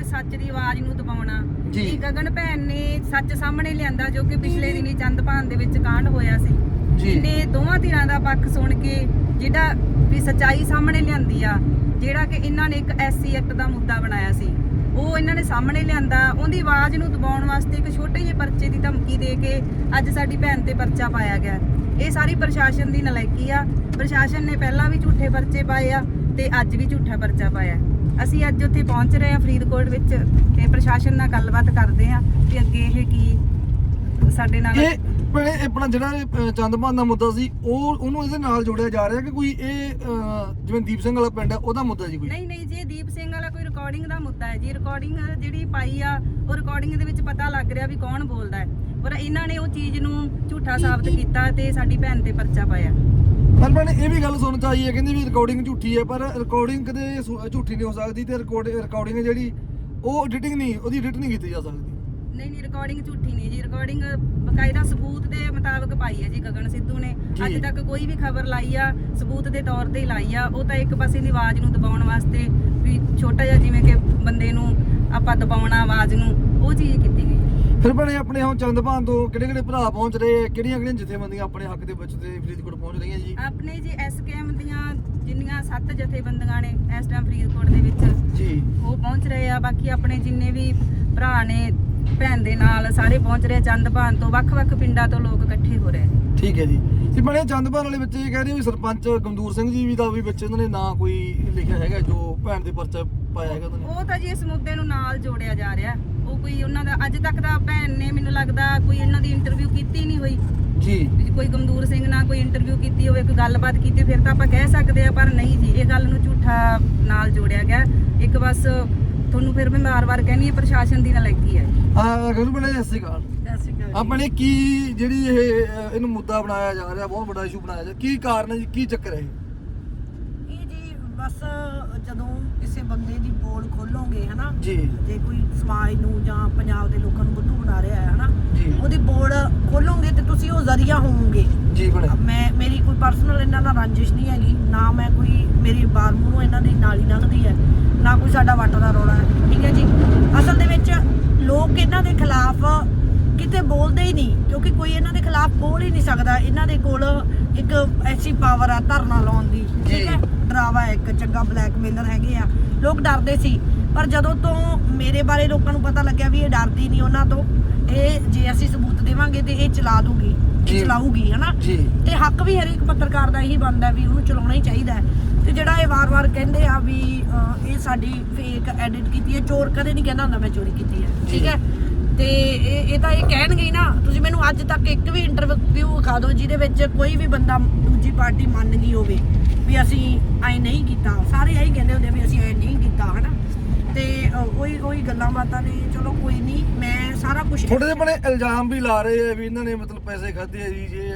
ਵੀ ਸੱਚ ਦੀ ਆਵਾਜ਼ ਨੂੰ ਦਬਾਉਣਾ। ਜੀ। ਗਗਨ ਭੈਣ ਨੇ ਸੱਚ ਸਾਹਮਣੇ ਲਿਆਂਦਾ ਜੋ ਕਿ ਪਿਛਲੇ ਦਿਨੀ ਚੰਦਪਾਨ ਦੇ ਵਿੱਚ ਕਾਂਡ ਹੋਇਆ ਸੀ। ਜੀ। ਇਹਨੇ ਦੋਵਾਂ ਧਿਰਾਂ ਦਾ ਪੱਖ ਸੁਣ ਕੇ ਜਿਹੜਾ ਵੀ ਸੱਚਾਈ ਸਾਹਮਣੇ ਲਿਆਂਦੀ ਆ ਜਿਹੜਾ ਕਿ ਇਹਨਾਂ ਨੇ ਇੱਕ ਐਸਸੀ ਐਕਟ ਦਾ ਮੁੱਦਾ ਬਣਾਇਆ ਸੀ ਉਹ ਇਹਨਾਂ ਨੇ ਸਾਹਮਣੇ ਲਿਆਂਦਾ ਉਹਦੀ ਆਵਾਜ਼ ਨੂੰ ਦਬਾਉਣ ਵਾਸਤੇ ਇੱਕ ਛੋਟੇ ਜਿਹੇ ਪਰਚੇ ਦੀ ਧਮਕੀ ਦੇ ਕੇ ਅੱਜ ਸਾਡੀ ਭੈਣ ਤੇ ਪਰਚਾ ਪਾਇਆ ਗਿਆ। ਇਹ ਸਾਰੀ ਪ੍ਰਸ਼ਾਸਨ ਦੀ ਨਲਾਇਕੀ ਆ। ਪ੍ਰਸ਼ਾਸਨ ਨੇ ਪਹਿਲਾਂ ਵੀ ਝੂਠੇ ਪਰਚੇ ਪਾਏ ਆ। ਤੇ ਅੱਜ ਵੀ ਝੂਠਾ ਪਰਚਾ ਪਾਇਆ ਅਸੀਂ ਅੱਜ ਉੱਥੇ ਪਹੁੰਚ ਰਹੇ ਆ ਫਰੀਦਕੋਟ ਵਿੱਚ ਤੇ ਪ੍ਰਸ਼ਾਸਨ ਨਾਲ ਗੱਲਬਾਤ ਕਰਦੇ ਆ ਕਿ ਅੱਗੇ ਇਹ ਕੀ ਸਾਡੇ ਨਾਲ ਇਹ ਆਪਣਾ ਜਿਹੜਾ ਚੰਦਮਾਨ ਦਾ ਮੁੱਦਾ ਸੀ ਉਹ ਉਹਨੂੰ ਇਹਦੇ ਨਾਲ ਜੋੜਿਆ ਜਾ ਰਿਹਾ ਕਿ ਕੋਈ ਇਹ ਜਿਵੇਂ ਦੀਪ ਸਿੰਘ ਵਾਲਾ ਪਿੰਡ ਹੈ ਉਹਦਾ ਮੁੱਦਾ ਜੀ ਕੋਈ? ਨਹੀਂ ਨਹੀਂ ਜੀ ਇਹ ਦੀਪ ਸਿੰਘ ਵਾਲਾ ਕੋਈ ਰਿਕਾਰਡਿੰਗ ਦਾ ਮੁੱਦਾ ਹੈ ਜੀ। ਰਿਕਾਰਡਿੰਗ ਜਿਹੜੀ ਪਾਈ ਆ ਉਹ ਰਿਕਾਰਡਿੰਗ ਦੇ ਵਿੱਚ ਪਤਾ ਲੱਗ ਰਿਹਾ ਵੀ ਕੌਣ ਬੋਲਦਾ ਹੈ। ਪਰ ਇਹਨਾਂ ਨੇ ਉਹ ਚੀਜ਼ ਨੂੰ ਝੂਠਾ ਸਾਬਤ ਕੀਤਾ ਤੇ ਸਾਡੀ ਭੈਣ ਤੇ ਪਰਚਾ ਪਾਇਆ। ਪਰ ਭੈਣੇ ਇਹ ਵੀ ਗੱਲ ਸੁਣ ਚ ਆਈ ਹੈ ਕਹਿੰਦੇ ਵੀ ਰਿਕਾਰਡਿੰਗ ਝੂਠੀ ਹੈ ਪਰ ਰਿਕਾਰਡਿੰਗ ਕਦੇ ਸੁ- ਝੂਠੀ ਨਹੀਂ ਹੋ ਸਕਦੀ ਤੇ ਰਿਕਾਰਡਿੰਗ ਜਿਹੜੀ ਉਹ ਐਡੀਟਿੰਗ ਨਹੀਂ ਉਹਦੀ ਐਡਿਟ ਨਹੀਂ ਕੀਤੀ ਜਾ ਸਕਦੀ ਨਹੀਂ ਨਹੀਂ ਰਿਕਾਰਡਿੰਗ ਝੂਠੀ ਨਹੀਂ ਜੀ ਰਿਕਾਰਡਿੰਗ ਬਕਾਇਦਾ ਸਬੂਤ ਦੇ ਮੁਤਾਬਕ ਪਾਈ ਹੈ ਜੀ ਗਗਨ ਸਿੱਧੂ ਨੇ। ਅੱਜ ਤੱਕ ਕੋਈ ਵੀ ਖਬਰ ਲਾਈ ਆ ਸਬੂਤ ਦੇ ਤੌਰ ਤੇ ਹੀ ਲਾਈ ਆ ਉਹ ਤਾਂ ਇੱਕ ਪਾਸੇ ਦੀ ਆਵਾਜ਼ ਨੂੰ ਦਬਾਉਣ ਵਾਸਤੇ ਵੀ ਛੋਟਾ ਜਿਹਾ ਜਿਵੇਂ ਕਿ ਬੰਦੇ ਨੂੰ ਆਪਾਂ ਦਬਾਉਣਾ ਆਵਾਜ਼ ਨੂੰ ਉਹ ਚੀਜ਼ ਕੀਤੀ ਗਈ ਫਿਰ ਭੈਣੇ ਆਪਣੇ ਹੁਣ ਚੰਦਪਾਨ ਤੋਂ ਕਿਹੜੇ ਕਿਹੜੇ ਭਰਾ ਪਹੁੰਚ ਰਹੇ ਆ? ਕਿਹੜੀਆਂ ਕਿਹੜੀਆਂ ਜਥੇਬੰਦੀਆਂ ਆਪਣੇ ਹੱਕ ਦੇ ਵਿੱਚ ਤੇ ਫਰੀਦਕੋਟ ਪਹੁੰਚ ਰਹੀਆਂ ਜੀ? ਆਪਣੇ ਜੀ ਐਸਕੇਐਮ ਦੀਆਂ ਜਿੰਨੀਆਂ ਸੱਤ ਜਥੇਬੰਦੀਆਂ ਨੇ ਇਸ ਟਾਈਮ ਫਰੀਦਕੋਟ ਦੇ ਵਿੱਚ ਜੀ। ਉਹ ਪਹੁੰਚ ਰਹੇ ਆ। ਬਾਕੀ ਆਪਣੇ ਜਿੰਨੇ ਵੀ ਭਰਾ ਨੇ ਭੈਣ ਦੇ ਨਾਲ ਸਾਰੇ ਪਹੁੰਚ ਰਹੇ ਆ। ਚੰਦਪਾਨ ਤੋਂ ਵੱਖ-ਵੱਖ ਪਿੰਡਾਂ ਤੋਂ ਲੋਕ ਇਕੱਠੇ ਹੋ ਰਹੇ ਠੀਕ ਹੈ ਜੀ। ਤੇ ਬਣੇ ਚੰਦਪਾਨ ਵਾਲੇ ਵਿੱਚ ਇਹ ਕਹਿ ਰਹੇ ਵੀ ਸਰਪੰਚ ਗਮਦੂਰ ਸਿੰਘ ਜੀ ਵੀ ਦਾ ਵੀ ਵਿੱਚ ਇਹਨਾਂ ਨੇ ਨਾਂ ਕੋਈ ਲਿਖਿਆ ਹੈਗਾ ਜੋ ਭੈਣ ਦੇ ਪਰਚਾ ਪਾਇਆ ਹੈਗਾ ਉਹਨਾਂ ਨੇ। ਉਹ ਤਾਂ ਜੀ ਇਸ ਮੁੱਦੇ ਨੂੰ ਨਾਲ ਜੋੜਿਆ ਜਾ ਰਿਹਾ। ਕੋਈ ਉਹਨਾਂ ਦਾ ਅੱਜ ਤੱਕ ਦਾ ਭੈਣ ਨੇ ਮੈਨੂੰ ਲੱਗਦਾ ਕੋਈ ਇਹਨਾਂ ਦੀ ਇੰਟਰਵਿਊ ਕੀਤੀ ਨਹੀਂ ਹੋਈ। ਜੀ। ਵੀ ਕੋਈ ਗਮਦੂਰ ਸਿੰਘ ਨਾਲ ਕੋਈ ਇੰਟਰਵਿਊ ਕੀਤੀ ਹੋਵੇ ਕੋਈ ਗੱਲਬਾਤ ਕੀਤੀ ਫਿਰ ਤਾਂ ਆਪਾਂ ਕਹਿ ਸਕਦੇ ਆ ਪਰ ਨਹੀਂ ਜੀ ਇਹ ਗੱਲ ਨੂੰ ਝੂਠਾ ਨਾਲ ਜੋੜਿਆ ਗਿਆ। ਇੱਕ ਬਸ ਤੁਹਾਨੂੰ ਫਿਰ ਮੈਂ ਵਾਰ-ਵਾਰ ਕਹਿੰਦੀ ਹਾਂ ਪ੍ਰਸ਼ਾਸਨ ਦੀ ਨਲਾਇਕੀ ਹੈ ਆ ਗਰੂ ਬਣੇ ਸਤਿ ਸ਼੍ਰੀ ਅਕਾਲ। ਆਪਣੇ ਕੀ ਜਿਹੜੀ ਇਹ ਇਹਨੂੰ ਮੁੱਦਾ ਬਣਾਇਆ ਜਾ ਰਿਹਾ ਬਹੁਤ ਵੱਡਾ ਇਸ਼ੂ ਬਣਾਇਆ ਜਾ ਕੀ ਕਾਰਨ ਹੈ ਜੀ ਕੀ ਚੱਕਰ ਹੈ ਇਹ? ਇਹ ਜੀ ਬਸ ਜਦੋਂ ਬੰਦੇ ਦੀ ਪੋਲ ਖੋਲੋਗੇ ਹਨਾ? ਜੀ। ਜੇ ਕੋਈ ਸਮਾਜ ਨੂੰ ਜਾਂ ਪੰਜਾਬ ਦੇ ਲੋਕਾਂ ਨੂੰ ਬੁੱਧੂ ਬਣਾ ਰਿਹਾ ਹੈ ਹਨਾ? ਉਹਦੀ ਬੋਲ ਖੋਲੋਗੇ ਤੇ ਤੁਸੀਂ ਉਹ ਜ਼ਰੀਆ ਹੋਵੋਗੇ। ਜੀ ਬਣੇ। ਮੈਂ ਮੇਰੀ ਕੋਈ ਪਰਸਨਲ ਇਹਨਾਂ ਨਾਲ ਰੰਜਿਸ਼ ਨਹੀਂ ਹੈਗੀ ਨਾ ਮੈਂ ਕੋਈ ਮੇਰੀ ਬਾਰ ਮੂੰਹੋਂ ਇਹਨਾਂ ਦੀ ਨਾਲੀ ਲੰਘਦੀ ਹੈ ਨਾ ਕੋਈ ਸਾਡਾ ਵੱਟ ਦਾ ਰੌਲਾ ਹੈ ਠੀਕ ਹੈ ਜੀ? ਅਸਲ ਦੇ ਵਿੱਚ ਲੋਕ ਇਹਨਾਂ ਦੇ ਖਿਲਾਫ ਕਿਤੇ ਬੋਲਦੇ ਹੀ ਨਹੀਂ ਕਿਉਂਕਿ ਕੋਈ ਇਹਨਾਂ ਦੇ ਖਿਲਾਫ ਬੋਲ ਹੀ ਨਹੀਂ ਸਕਦਾ। ਇਹਨਾਂ ਦੇ ਕੋਲ ਇੱਕ ਐਸੀ ਪਾਵਰ ਆ ਧਰਨਾ ਲਾਉਣ ਦੀ। ਠੀਕ ਹੈ? ਡਰਾਵਾ ਇੱਕ ਚੰਗਾ ਬਲੈਕਮੇਲਰ ਹੈਗੇ ਆ। ਲੋਕ ਡਰਦੇ ਸੀ ਪਰ ਜਦੋਂ ਤੋਂ ਮੇਰੇ ਬਾਰੇ ਲੋਕਾਂ ਨੂੰ ਪਤਾ ਲੱਗਿਆ ਵੀ ਇਹ ਡਰਦੀ ਨਹੀਂ ਉਹਨਾਂ ਤੋਂ ਇਹ ਜੇ ਅਸੀਂ ਸਬੂਤ ਦੇਵਾਂਗੇ ਤੇ ਇਹ ਚਲਾ ਦੂਗੀ। ਇਹ ਚਲਾਊਗੀ ਹਨਾ? ਤੇ ਹੱਕ ਵੀ ਹਰੇਕ ਪੱਤਰਕਾਰ ਦਾ ਇਹੀ ਬਣਦਾ ਵੀ ਉਹਨੂੰ ਚਲਾਉਣਾ ਹੀ ਚਾਹੀਦਾ ਹੈ। ਤੇ ਜਿਹੜਾ ਇਹ ਵਾਰ-ਵਾਰ ਕਹਿੰਦੇ ਆ ਵੀ ਇਹ ਸਾਡੀ ਫੇਕ ਐਡਿਟ ਕੀਤੀ ਹੈ ਚੋਰ ਕਦੇ ਨਹੀਂ ਕਹਿੰਦਾ ਹੁੰਦਾ ਮੈਂ ਚੋਰੀ ਕੀਤੀ ਹੈ। ਠੀਕ ਹੈ? ਤੇ ਇਹ ਇਹ ਤਾਂ ਇਹ ਕਹਿਣਗੇ ਹੀ ਨਾ ਤੁਸੀਂ ਮੈਨੂੰ ਅੱਜ ਤੱਕ ਇੱਕ ਵੀ ਇੰਟਰਵਿਊ ਵਿਖਾ ਦਿਓ ਜਿਹਦੇ ਵਿੱਚ ਕੋਈ ਵੀ ਬੰਦਾ ਦੂਜੀ ਪਾਰਟੀ ਮੰਨ ਗਈ ਹੋਵੇ ਵੀ ਅਸੀਂ ਐ ਨਹੀਂ ਕੀਤਾ। ਸਾਰੇ ਇਹੀ ਕਹਿੰਦੇ ਹੁੰਦੇ ਵੀ ਅਸੀਂ ਐ ਨਹੀਂ ਕੀਤਾ ਹਨਾ? ਤੇ ਉਹੀ ਉਹੀ ਗੱਲਾਂ ਬਾਤਾਂ ਨੇ ਚਲੋ ਕੋਈ ਨਹੀਂ ਮੈਂ ਸਾਰਾ ਕੁਝ ਥੋੜੇ ਜਿਹੇ ਬਣੇ ਇਲਜ਼ਾਮ ਵੀ ਲਾ ਰਹੇ ਆ ਵੀ ਇਹਨਾਂ ਨੇ ਮਤਲਬ ਪੈਸੇ ਖਾਦੇ ਆ ਜੀ ਜੇ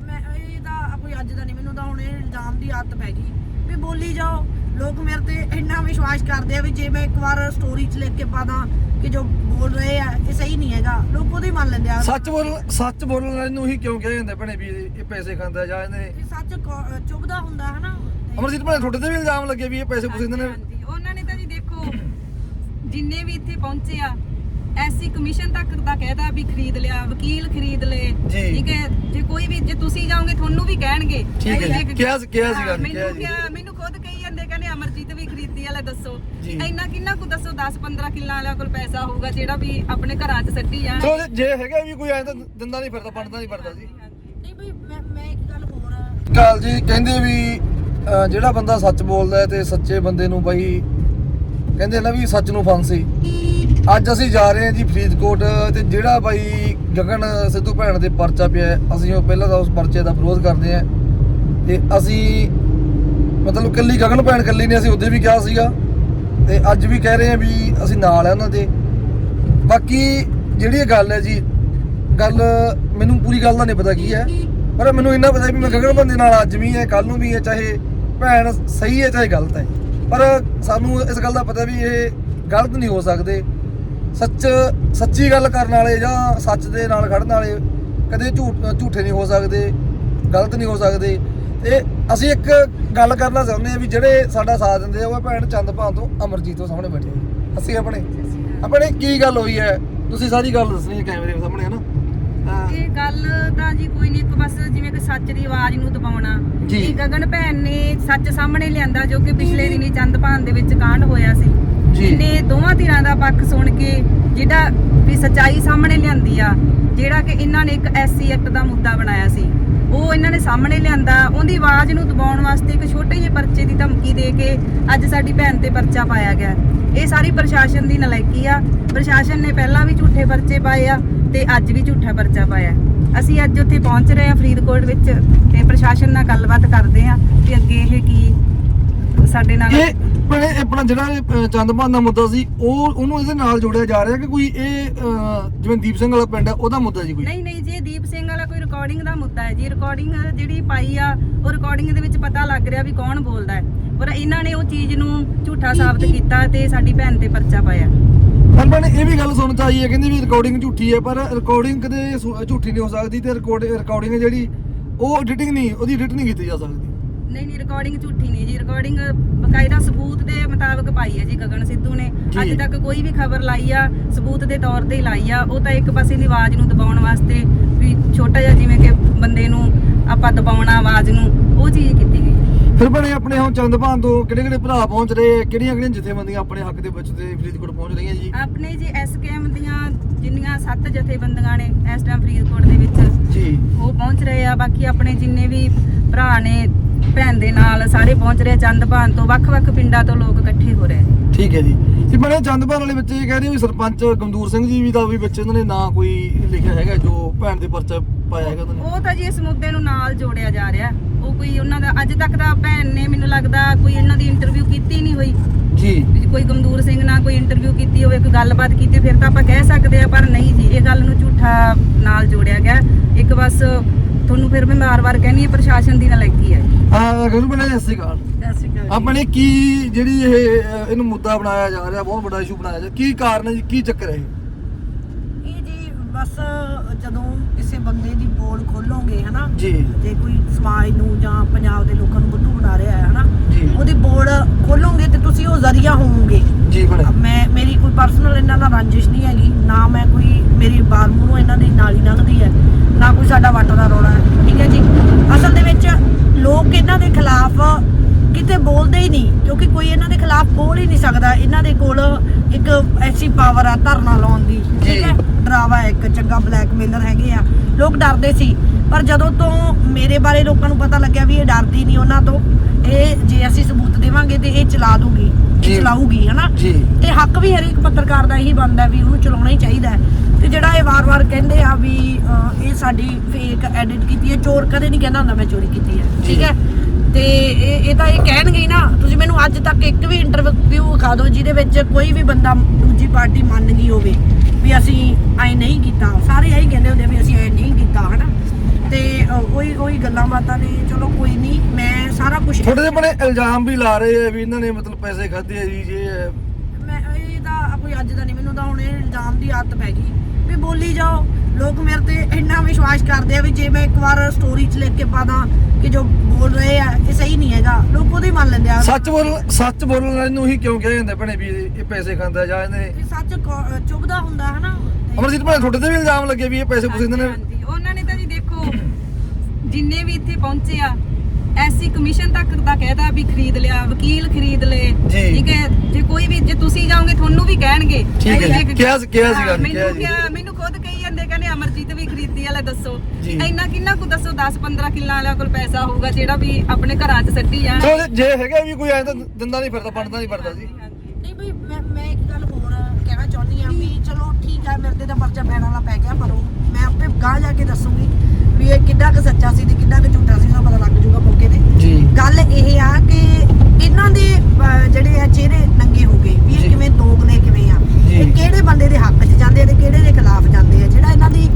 ਮੈਂ ਇਹ ਤਾਂ ਕੋਈ ਅੱਜ ਦਾ ਨਹੀਂ ਮੈਨੂੰ ਤਾਂ ਹੁਣ ਇਹ ਇਲਜ਼ਾਮ ਦੀ ਆਦਤ ਪੈ ਗਈ ਵੀ ਬੋਲੀ ਜਾਓ। ਲੋਕ ਮੇਰੇ ਤੇ ਇੰਨਾ ਵਿਸ਼ਵਾਸ ਕਰਦੇ ਆ ਵੀ ਜੇ ਮੈਂ ਇੱਕ ਵਾਰ ਸਟੋਰੀ 'ਚ ਲਿਖ ਕੇ ਪਾਦਾ ਕਿ ਜੋ ਬੋਲ ਰਹੇ ਆ ਇਹ ਸਹੀ ਨਹੀਂ ਹੈਗਾ। ਲੋਕ ਉਹਦੇ ਹੀ ਮੰਨ ਲੈਂਦੇ ਆ। ਸੱਚ ਬੋਲ ਸੱਚ ਬੋਲਣ ਵਾਲੇ ਨੂੰ ਹੀ ਕਿਉਂ ਕਿਹਾ ਜਾਂਦਾ ਭੈਣੇ ਵੀ ਇਹ ਪੈਸੇ ਖਾਂਦਾ ਜਾਂ ਇਹਨੇ ਇਹ ਸੱਚ ਕੌ- ਚੁਭਦਾ ਹੁੰਦਾ ਹੈ ਨਾ ਤੇ ਅਮਰਜੀਤ ਭੈਣੇ ਤੁਹਾਡੇ ਤੇ ਵੀ ਇਲਜ਼ਾਮ ਲੱਗੇ ਵੀ ਇਹ ਪੈਸੇ ਪੂਸੇ ਇਹਨਾਂ ਨੇ ਹਾਂਜੀ, ਉਹਨਾਂ ਨੇ ਤਾਂ ਜੀ ਦੇਖੋ ਜਿੰਨੇ ਵੀ ਇੱਥੇ ਪਹੁੰਚੇ ਆ ਐਸੀ ਕਮਿਸ਼ਨ ਤੱਕ ਦਾ ਕਹਿਦਾ ਵੀ ਖਰੀਦ ਲਿਆ ਵਕੀਲ ਖਰੀਦ ਲਏ। ਜੀ। ਠੀਕ ਹੈ? ਜੇ ਕੋਈ ਵੀ ਜੇ ਤੁਸੀਂ ਜਾਓਗੇ ਤੁਹਾਨੂੰ ਵੀ ਕਹਿਣਗੇ। ਠੀਕ ਹੈ ਜੀ, ਇਹ- ਕਿਹਾ ਸੀ- ਕਿਹਾ ਸੀਗਾ ਜੀ, ਕਿਹਾ ਮੈਨੂੰ ਜੀ। ਕਿਹਾ ਵਾਲਾ ਦੱਸੋ। ਇੰਨਾ ਕਿੰਨਾ ਕੁ ਦੱਸੋ? 10 15 ਕਿੱਲਾ ਵਾਲਾ ਕੋਲ ਪੈਸਾ ਹੋਊਗਾ ਜਿਹੜਾ ਵੀ ਆਪਣੇ ਘਰਾਂ 'ਚ ਸੱਟੀ ਜਾਣ। ਚਲੋ ਜੇ- ਜੇ ਹੈਗਾ ਵੀ ਕੋਈ ਐਂ ਤਾਂ ਦਿੰਦਾ ਨਹੀਂ ਫਿਰਦਾ ਬਣਦਾ ਨਹੀਂ ਫਿਰਦਾ ਜੀ। ਨਹੀਂ ਬਈ ਮੈਂ ਮੈਂ ਇੱਕ ਗੱਲ ਹੋਰ ਕਾਲ ਜੀ ਕਹਿੰਦੇ ਵੀ ਅਹ, ਜਿਹੜਾ ਬੰਦਾ ਸੱਚ ਬੋਲਦਾ ਹੈ ਤੇ ਸੱਚੇ ਬੰਦੇ ਨੂੰ ਬਈ ਕਹਿੰਦੇ ਨਾ ਵੀ ਸੱਚ ਨੂੰ ਫਾਂਸੀ। ਅੱਜ ਅਸੀਂ ਜਾ ਰਹੇ ਹਾਂ ਜੀ ਫਰੀਦਕੋਟ ਤੇ ਜਿਹੜਾ ਬਾਈ ਗਗਨ ਸਿੱਧੂ ਭੈਣ ਦੇ ਪਰਚਾ ਪਿਆ ਹੈ, ਅਸੀਂ ਉਹ ਪਹਿਲਾਂ ਤਾਂ ਉਸ ਪਰਚੇ ਦਾ ਵਿਰੋਧ ਕਰਦੇ ਹਾਂ ਤੇ ਅਸੀਂ ਮਤਲਬ ਕੱਲੀ ਗਗਨ ਭੈਣ ਕੱਲੀ ਨੇ ਅਸੀਂ ਉਹਦੇ ਵੀ ਕਿਹਾ ਸੀਗਾ। ਤੇ ਅੱਜ ਵੀ ਕਹਿ ਰਹੇ ਹਾਂ ਵੀ ਅਸੀਂ ਨਾਲ ਆ ਉਹਨਾਂ ਦੇ। ਬਾਕੀ ਜਿਹੜੀ ਇਹ ਗੱਲ ਹੈ ਜੀ, ਗੱਲ ਮੈਨੂੰ ਪੂਰੀ ਗੱਲ ਦਾ ਨਹੀਂ ਪਤਾ ਕੀ ਹੈ। ਪਰ ਮੈਨੂੰ ਇੰਨਾ ਪਤਾ ਵੀ ਮੈਂ ਗਗਨ ਬੰਦੇ ਨਾਲ ਅੱਜ ਵੀ ਹੈ ਕੱਲ ਨੂੰ ਵੀ ਹੈ, ਚਾਹੇ ਭੈਣ ਸਹੀ ਹੈ, ਚਾਹੇ ਗਲਤ ਹੈ। ਪਰ ਸਾਨੂੰ ਇਸ ਗੱਲ ਦਾ ਪਤਾ ਵੀ ਇਹ ਗਲਤ ਨਹੀਂ ਹੋ ਸਕਦੇ। ਸੱਚ, ਸੱਚੀ ਗੱਲ ਕਰਨ ਵਾਲੇ ਜਾਂ ਸੱਚ ਦੇ ਨਾਲ ਖੜਨ ਵਾਲੇ ਕਦੇ ਝੂਠ, ਝੂਠੇ ਨਹੀਂ ਹੋ ਸਕਦੇ, ਗਲਤ ਨਹੀਂ ਹੋ ਸਕਦੇ। ਤੇ ਅਸੀਂ ਇੱਕ ਗੱਲ ਕਰਨਾ ਚਾਹੁੰਦੇ ਹਾਂ ਵੀ ਜਿਹੜੇ ਸਾਡਾ ਸਾਥ ਦਿੰਦੇ ਆ ਉਹ ਭੈਣ ਚੰਦਪਾਨ ਤੋਂ ਅਮਰਜੀਤ ਤੋਂ ਸਾਹਮਣੇ ਬੈਠੇ ਆ। ਅਸੀਂ ਆਪਣੇ ਆਪਣੇ ਕੀ ਗੱਲ ਹੋਈ ਹੈ? ਤੁਸੀਂ ਸਾਰੀ ਗੱਲ ਦੱਸਣੀ ਹੈ ਕੈਮਰੇ ਦੇ ਸਾਹਮਣੇ ਹੈ ਨਾ ਹਾਂ, ਇਹ ਗੱਲ ਤਾਂ ਜੀ ਕੋਈ ਨਹੀਂ ਇੱਕ ਬਸ ਜਿਵੇਂ ਕਿ ਸੱਚ ਦੀ ਆਵਾਜ਼ ਨੂੰ ਦਬਾਉਣਾ। ਜੀ। ਗਗਨ ਭੈਣ ਨੇ ਸੱਚ ਸਾਹਮਣੇ ਲਿਆਂਦਾ ਜੋ ਕਿ ਪਿਛਲੇ ਦਿਨੀ ਚੰਦਪਾਨ ਦੇ ਵਿੱਚ ਕਾਂਡ ਹੋਇਆ ਸੀ। ਜੀ। ਇਹਨੇ ਦੋਵਾਂ ਧਿਰਾਂ ਦਾ ਪੱਖ ਸੁਣ ਕੇ ਜਿਹੜਾ ਵੀ ਸੱਚਾਈ ਸਾਹਮਣੇ ਲਿਆਂਦੀ ਆ, ਜਿਹੜਾ ਕਿ ਇਹਨਾਂ ਨੇ ਇੱਕ ਐਸਸੀ ਐਕਟ ਦਾ ਮੁੱਦਾ ਬਣਾਇਆ ਸੀ, ਉਹ ਇਹਨਾਂ ਨੇ ਸਾਹਮਣੇ ਲਿਆਂਦਾ, ਉਹਦੀ ਆਵਾਜ਼ ਨੂੰ ਦਬਾਉਣ ਵਾਸਤੇ ਇੱਕ ਛੋਟੇ ਜਿਹੇ ਪਰਚੇ ਦੀ ਧਮਕੀ ਦੇ ਕੇ ਅੱਜ ਸਾਡੀ ਭੈਣ ਤੇ ਪਰਚਾ ਪਾਇਆ ਗਿਆ। ਇਹ ਸਾਰੀ ਪ੍ਰਸ਼ਾਸਨ ਦੀ ਨਲਾਇਕੀ ਆ। ਪ੍ਰਸ਼ਾਸਨ ਨੇ ਪਹਿਲਾਂ ਵੀ ਝੂਠੇ ਪਰਚੇ ਪਾਏ ਆ ਤੇ ਅੱਜ ਵੀ ਝੂਠਾ ਪਰਚਾ ਪਾਇਆ। ਅਸੀਂ ਅੱਜ ਉੱਥੇ ਪਹੁੰਚ ਰਹੇ ਆ ਫਰੀਦਕੋਟ ਵਿੱਚ ਤੇ ਪ੍ਰਸ਼ਾਸਨ ਨਾਲ ਗੱਲਬਾਤ ਕਰਦੇ ਆ ਕਿ ਅੱਗੇ ਇਹ ਕੀ ਸਾਡੇ ਨਾਲ ਇਹ ਆਪਣੇ ਆਪਣਾ ਜਿਹੜਾ ਇਹ, ਅਹ, ਦਾ ਮੁੱਦਾ ਸੀ ਉਹ ਉਹਨੂੰ ਇਹਦੇ ਨਾਲ ਜੋੜਿਆ ਜਾ ਰਿਹਾ ਕਿ ਕੋਈ ਇਹ ਅਹ, ਜਿਵੇਂ ਦੀਪ ਸਿੰਘ ਵਾਲਾ ਪਿੰਡ ਹੈ ਉਹਦਾ ਮੁੱਦਾ ਜੀ ਕੋਈ? ਨਹੀਂ ਨਹੀਂ ਜੀ ਇਹ ਦੀਪ ਸਿੰਘ ਵਾਲਾ ਕੋਈ ਰਿਕਾਰਡਿੰਗ ਦਾ ਮੁੱਦਾ ਹੈ ਜੀ। ਰਿਕਾਰਡਿੰਗ ਜਿਹੜੀ ਪਾਈ ਆ ਉਹ ਰਿਕਾਰਡਿੰਗ ਦੇ ਵਿੱਚ ਪਤਾ ਲੱਗ ਰਿਹਾ ਵੀ ਕੌਣ ਬੋਲਦਾ ਹੈ। ਪਰ ਇਹਨਾਂ ਨੇ ਉਹ ਚੀਜ਼ ਨੂੰ ਝੂਠਾ ਸਾਬਤ ਕੀਤਾ ਤੇ ਸਾਡੀ ਭੈਣ ਤੇ ਪਰਚਾ ਪਾਇਆ। ਪਰ ਇਹ ਵੀ ਗੱਲ ਸੁਣ ਚ ਆਈ ਹੈ ਕਹਿੰਦੀ ਵੀ ਰਿਕਾਰਡਿੰਗ ਝੂਠੀ ਹੈ ਪਰ ਰਿਕਾਰਡਿੰਗ ਕਦੇ ਸੁ- ਝੂਠੀ ਨਹੀਂ ਹੋ ਸਕਦੀ ਤੇ ਰਿਕਾਰਡਿੰਗ ਜਿਹੜੀ ਉਹ ਐਡੀਟਿੰਗ ਨਹੀਂ ਉਹਦੀ ਐਡਿਟ ਨਹੀਂ ਕੀਤੀ ਜਾ ਸਕਦੀ। ਨਹੀਂ ਨਹੀਂ ਰਿਕਾਰਡਿੰਗ ਝੂਠੀ ਨਹੀਂ ਜੀ ਰਿਕਾਰਡਿੰਗ ਬਕਾਇਦਾ ਸਬੂਤ ਦੇ ਮੁਤਾਬਕ ਪਾਈ ਹੈ ਜੀ ਗਗਨ ਸਿੱਧੂ ਨੇ। ਅੱਜ ਤੱਕ ਕੋਈ ਵੀ ਖਬਰ ਲਾਈ ਆ ਸਬੂਤ ਦੇ ਤੌਰ ਤੇ ਹੀ ਲਾਈ ਆ ਉਹ ਤਾਂ ਇੱਕ ਪਾਸੇ ਦੀ ਆਵਾਜ਼ ਨੂੰ ਦਬਾਉਣ ਵਾਸਤੇ ਵੀ ਛੋਟਾ ਜਿਹਾ ਜਿਵੇਂ ਕਿ ਬੰਦੇ ਨੂੰ ਆਪਾਂ ਦਬਾਉਣਾ ਆਵਾਜ਼ ਨੂੰ ਉਹ ਚੀਜ਼ ਕੀਤੀ ਗਈ। ਹੈ ਫਿਰ ਬਣੇ ਆਪਣੇ ਹੁਣ ਚੰਦਪਾਨ ਤੋਂ ਕਿਹੜੇ ਕਿਹੜੇ ਭਰਾ ਪਹੁੰਚ ਰਹੇ ਕਿਹੜੀਆਂ ਕਿਹੜੀਆਂ ਜਥੇਬੰਦੀਆਂ ਆਪਣੇ ਹੱਕ ਦੇ ਵਿੱਚ ਤੇ ਫਰੀਦਕੋਟ ਪਹੁੰਚ ਰਹੀਆਂ ਜੀ? ਆਪਣੇ ਜੀ ਐਸਕੇਐਮ ਦੀਆਂ ਜਿੰਨੀਆਂ ਸੱਤ ਜਥੇਬੰਦੀਆਂ ਨੇ ਇਸ ਟਾਈਮ ਫਰੀਦਕੋਟ ਦੇ ਵਿੱਚ ਜੀ। ਉਹ ਪਹੁੰਚ ਰਹੇ ਆ। ਬਾਕੀ ਆਪਣੇ ਜਿੰਨੇ ਵੀ ਭਰਾ ਨੇ ਭੈਣ ਦੇ ਨਾਲ ਸਾਰੇ ਪਹੁੰਚ ਰਹੇ ਆ ਚੰਦਪਾਨ ਤੋਂ ਵੱਖ-ਵੱਖ ਪਿੰਡਾਂ ਤੋਂ ਲੋਕ ਇਕੱਠੇ ਹੋ ਰਹੇ ਠੀਕ ਹੈ ਜੀ। ਜੀ ਬਣੇ ਚੰਦਪਾਨ ਵਾਲੇ ਵਿੱਚ ਇਹ ਕਹਿ ਰਹੇ ਵੀ ਸਰਪੰਚ ਗਮਦੂਰ ਸਿੰਘ ਜੀ ਵੀ ਦਾ ਵੀ ਵਿੱਚ ਇਹਨਾਂ ਨੇ ਨਾਂ ਕੋਈ ਲਿਖਿਆ ਹੈਗਾ ਜੋ ਭੈਣ ਦੇ ਪਰਚਾ ਪਾਇਆ ਹੈਗਾ ਉਹਨਾਂ ਨੇ। ਉਹ ਤਾਂ ਜੀ ਇਸ ਮੁੱਦੇ ਨੂੰ ਨਾਲ ਜੋੜਿਆ ਜਾ ਰਿਹਾ। ਉਹ ਕੋਈ ਉਹਨਾਂ ਦਾ ਅੱਜ ਤੱਕ ਦਾ ਭੈਣ ਨੇ ਮੈਨੂੰ ਲੱਗਦਾ ਕੋਈ ਇਹਨਾਂ ਦੀ ਇੰਟਰਵਿਊ ਕੀਤੀ ਨਹੀਂ ਹੋਈ। ਜੀ। ਕੋਈ ਗਮਦੂਰ ਸਿੰਘ ਨਾਲ ਕੋਈ ਇੰਟਰਵਿਊ ਕੀਤੀ ਹੋਵੇ ਕੋਈ ਗੱਲਬਾਤ ਕੀਤੀ ਫਿਰ ਤਾਂ ਆਪਾਂ ਕਹਿ ਸਕਦੇ ਆ ਪਰ ਨਹੀਂ ਜੀ ਇਹ ਗੱਲ ਨੂੰ ਝੂਠਾ ਨਾਲ ਜੋੜਿਆ ਗਿਆ। ਇੱਕ ਬਸ ਤੁਹਾਨੂੰ ਫਿਰ ਮੈਂ ਵਾਰ-ਵਾਰ ਕਹਿੰਦੀ ਹਾਂ ਪ੍ਰਸ਼ਾਸਨ ਦੀ ਨਲਾਇਕੀ ਹੈ ਆ ਗੁਰੂ ਬਣੇ ਸਤਿ ਸ਼੍ਰੀ ਅਕਾਲ। ਆਪਣੇ ਕੀ ਜਿਹੜੀ ਇਹ ਇਹਨੂੰ ਮੁੱਦਾ ਬਣਾਇਆ ਜਾ ਰਿਹਾ ਬਹੁਤ ਵੱਡਾ ਇਸ਼ੂ ਬਣਾਇਆ ਜਾ ਕੀ ਕਾਰਨ ਹੈ ਜੀ ਕੀ ਚੱਕਰ ਹੈ ਇਹ? ਇਹ ਜੀ ਬਸ ਜਦੋਂ ਕਿਸੇ ਬੰਦੇ ਦੀ ਪੋਲ ਖੋਲੋਗੇ ਹਨਾ ਜੀ। ਜੇ ਕੋਈ ਸਮਾਜ ਨੂੰ ਜਾਂ ਪੰਜਾਬ ਦੇ ਲੋਕਾਂ ਨੂੰ ਬੁੱਧੂ ਬਣਾ ਰਿਹਾ ਹੈ ਹਨਾ ਜੀ। ਉਹਦੀ ਬੋਲ ਖੋਲੋਗੇ ਤੇ ਤੁਸੀਂ ਉਹ ਜ਼ਰੀਆ ਹੋਵੋਗੇ। ਜੀ ਬਣੇ। ਮੈਂ ਮੇਰੀ ਕੋਈ ਪਰਸਨਲ ਇਹਨਾਂ ਨਾਲ ਰੰਜਿਸ਼ ਨਹੀਂ ਹੈਗੀ। ਨਾ ਮੈਂ ਕੋਈ ਮੇਰੀ ਬਾਰ ਮੂੰਹੋਂ ਇਹਨਾਂ ਦੀ ਨਾਲੀ ਲੰਘਦੀ ਹੈ। ਨਾ ਕੋਈ ਸਾਡਾ ਵੱਟ ਦਾ ਰੌਲਾ ਹੈ। ਠੀਕ ਹੈ ਜੀ? ਅਸਲ ਦੇ ਵਿੱਚ ਲੋਕ ਇਹਨਾਂ ਦੇ ਖਿਲਾਫ ਕਿਤੇ ਬੋਲਦੇ ਹੀ ਨਹੀਂ ਕਿਉਂਕਿ ਕੋਈ ਇਹਨਾਂ ਦੇ ਖਿਲਾਫ ਬੋਲ ਹੀ ਨਹੀਂ ਸਕਦਾ। ਇਹਨਾਂ ਦੇ ਕੋਲ ਇੱਕ ਐਸੀ ਪਾਵਰ ਆ ਧਰਨਾ ਲਾਉਣ ਦੀ। ਠੀਕ ਹੈ? ਡਰਾਵਾ ਹੈ ਇੱਕ ਚੰਗਾ ਬਲੈਕਮੇਲਰ ਹੈਗੇ ਆ। ਲੋਕ ਡਰਦੇ ਸੀ। ਪਰ ਜਦੋਂ ਤੋਂ ਮੇਰੇ ਬਾਰੇ ਲੋਕਾਂ ਨੂੰ ਪਤਾ ਲੱਗਿਆ ਵੀ ਇਹ ਡਰਦੀ ਨਹੀਂ ਉਹਨਾਂ ਤੋਂ ਇਹ ਜੇ ਅਸੀਂ ਸਬੂਤ ਦੇਵਾਂਗੇ ਤੇ ਇਹ ਚਲਾ ਦੂਗੀ। ਜੀ। ਇਹ ਚਲਾਊਗੀ ਹਨਾ? ਜੀ। ਤੇ ਹੱਕ ਵੀ ਹਰੇਕ ਪੱਤਰਕਾਰ ਦਾ ਇਹੀ ਬਣਦਾ ਵੀ ਉਹਨੂੰ ਚਲਾਉਣਾ ਹੀ ਚਾਹੀਦਾ ਹੈ। ਤੇ ਜਿਹੜਾ ਇਹ ਵਾਰ-ਵਾਰ ਕਹਿੰਦੇ ਆ ਵੀ ਅਹ, ਇਹ ਸਾਡੀ ਫੇਕ ਐਡਿਟ ਕੀਤੀ ਹੈ ਚੋਰ ਕਦੇ ਨਹੀਂ ਕਹਿੰਦਾ ਹੁੰਦਾ ਮੈਂ ਚੋਰੀ ਕੀਤੀ ਹੈ ਠੀਕ ਹੈ? ਤੇ ਇਹ ਇਹ ਤਾਂ ਇਹ ਕਹਿਣਗੇ ਹੀ ਨਾ ਤੁਸੀਂ ਮੈਨੂੰ ਅੱਜ ਤੱਕ ਇੱਕ ਵੀ ਇੰਟਰਵਿਊ ਵਿਖਾ ਦਿਓ ਜਿਹਦੇ ਵਿੱਚ ਕੋਈ ਵੀ ਬੰਦਾ ਦੂਜੀ ਪਾਰਟੀ ਮੰਨ ਗਈ ਹੋਵੇ ਵੀ ਅਸੀਂ ਐ ਨਹੀਂ ਕੀਤਾ। ਸਾਰੇ ਇਹੀ ਕਹਿੰਦੇ ਹੁੰਦੇ ਵੀ ਅਸੀਂ ਐ ਨਹੀਂ ਕੀਤਾ ਹਨਾ? ਤੇ ਅਹ, ਉਹੀ ਉਹੀ ਗੱਲਾਂ ਬਾਤਾਂ ਨੇ ਚਲੋ ਕੋਈ ਨਹੀਂ ਮੈਂ ਥੋੜੇ ਜਿਹੇ ਬਣੇ ਇਲਜ਼ਾਮ ਵੀ ਲਾ ਰਹੇ ਆ ਵੀ ਇਹਨਾਂ ਨੇ ਮਤਲਬ ਪੈਸੇ ਖਾਦੇ ਆ ਜੀ ਜੇ ਮੈਂ ਇਹ ਤਾਂ ਕੋਈ ਅੱਜ ਦਾ ਨਹੀਂ ਮੈਨੂੰ ਤਾਂ ਹੁਣ ਇਹ ਇਲਜ਼ਾਮ ਦੀ ਆਦਤ ਪੈ ਗਈ। ਵੀ ਬੋਲੀ ਜਾਓ ਲੋਕ ਮੇਰੇ ਤੇ ਇੰਨਾ ਵਿਸ਼ਵਾਸ ਕਰਦੇ ਆ ਵੀ ਜੇ ਮੈਂ ਇੱਕ ਵਾਰ ਸਟੋਰੀ 'ਚ ਲਿਖ ਕੇ ਪਾਦਾ ਕਿ ਜੋ ਬੋਲ ਰਹੇ ਆ ਇਹ ਸਹੀ ਨਹੀਂ ਹੈਗਾ। ਲੋਕ ਉਹਦੇ ਹੀ ਮੰਨ ਲੈਂਦੇ ਆ। ਸੱਚ ਬੋਲ ਸੱਚ ਬੋਲਣ ਵਾਲੇ ਨੂੰ ਹੀ ਕਿਉਂ ਕਿਹਾ ਜਾਂਦਾ ਭੈਣੇ ਵੀ ਇਹ ਪੈਸੇ ਖਾਂਦਾ ਜਾਂ ਇਹਨੇ ਇਹ ਸੱਚ ਕੌ- ਚੁਭਦਾ ਹੁੰਦਾ ਹੈ ਨਾ ਤੇ ਅਮਰਜੀਤ ਭੈਣੇ ਤੁਹਾਡੇ ਤੇ ਵੀ ਇਲਜ਼ਾਮ ਲੱਗੇ ਵੀ ਇਹ ਪੈਸੇ ਪੂਸੇ ਇਹਨਾਂ ਨੇ ਹਾਂਜੀ, ਉਹਨਾਂ ਨੇ ਤਾਂ ਜੀ ਦੇਖੋ ਜਿੰਨੇ ਵੀ ਇੱਥੇ ਪਹੁੰਚੇ ਆ ਐਸੀ ਕਮਿਸ਼ਨ ਤੱਕ ਦਾ ਕਹਿਦਾ ਵੀ ਖਰੀਦ ਲਿਆ ਵਕੀਲ ਖਰੀਦ ਲਏ। ਜੀ। ਠੀਕ ਹੈ ਜੇ ਕੋਈ ਵੀ ਜੇ ਤੁਸੀਂ ਜਾਓਗੇ ਤੁਹਾਨੂੰ ਵੀ ਕਹਿਣਗੇ। ਠੀਕ ਹੈ ਜੀ, ਇਹ- ਕਿਹਾ ਸੀ- ਕਿਹਾ ਸੀਗਾ ਹਾਂ, ਜੀ, ਕਿਹਾ ਮੈਨੂੰ ਜੀ। ਕਿਹਾ ਮੈਨੂੰ ਖੁਦ ਕਹੀ ਜਾਂਦੇ ਕਹਿੰਦੇ ਅਮਰਜੀਤ ਵੀ ਖਰੀਦੀ ਵਾਲਾ ਦੱਸੋ। ਜੀ। ਇੰਨਾ ਕਿੰਨਾ ਕੁ ਦੱਸੋ 10 15 ਕਿੱਲਾ ਵਾਲਿਆਂ ਕੋਲ ਪੈਸਾ ਹੋਊਗਾ ਜਿਹੜਾ ਵੀ ਆਪਣੇ ਘਰਾਂ 'ਚ ਸੱਟੀ ਜਾਣ। ਜੇ ਹੈਗਾ ਵੀ ਕੋਈ ਐਂ ਤਾਂ ਦਿੰਦਾ ਨਹੀਂ ਫਿਰਦਾ ਬਣਦਾ ਨਹੀਂ ਫਿਰਦਾ ਜੀ। ਨਹੀਂ ਬਈ ਮੈਂ ਮੈਂ ਇੱਕ ਗੱਲ ਹੋਰ ਕਹਿਣਾ ਚਾਹੁੰਦੀ ਆ ਵੀ ਚਲੋ ਠੀਕ ਹੈ ਮੇਰੇ ਤੇ ਤਾਂ ਪਰਚਾ ਪੈਣ ਵਾਲਾ ਪੈ ਗਿਆ ਪਰ ਉਹ ਮੈਂ ਆਪੇ ਗਾਂ ਜਾ ਕੇ ਦੱਸੂਗੀ। ਵੀ ਇਹ ਕਿੰਨਾ ਕੁ ਸੱਚਾ ਸੀ ਤੇ ਕਿੰਨਾ ਕੁ ਝੂਠਾ ਸੀ ਉਹ ਪਤਾ ਲੱਗ ਜਾਊਗਾ ਮੌਕੇ ਤੇ। ਜੀ। ਗੱਲ ਇਹ ਆ ਕਿ ਇਹਨਾਂ ਦੇ ਅਹ, ਜਿਹੜੇ ਆ ਚਿਹਰੇ ਨੰਗੇ ਹੋ ਗਏ ਵੀ ਜੀ। ਇਹ ਕਿਵੇਂ ਦੋਗਲੇ ਕਿਵੇਂ ਆ। ਜੀ। ਇਹ ਕਿਹੜੇ ਬੰਦੇ ਦੇ ਹੱਕ 'ਚ ਜਾਂਦੇ ਆ ਤੇ ਕਿਹੜੇ ਦੇ ਖਿਲਾਫ ਜਾਂਦੇ ਆ? ਜਿਹੜਾ ਇਹਨਾਂ ਦੀ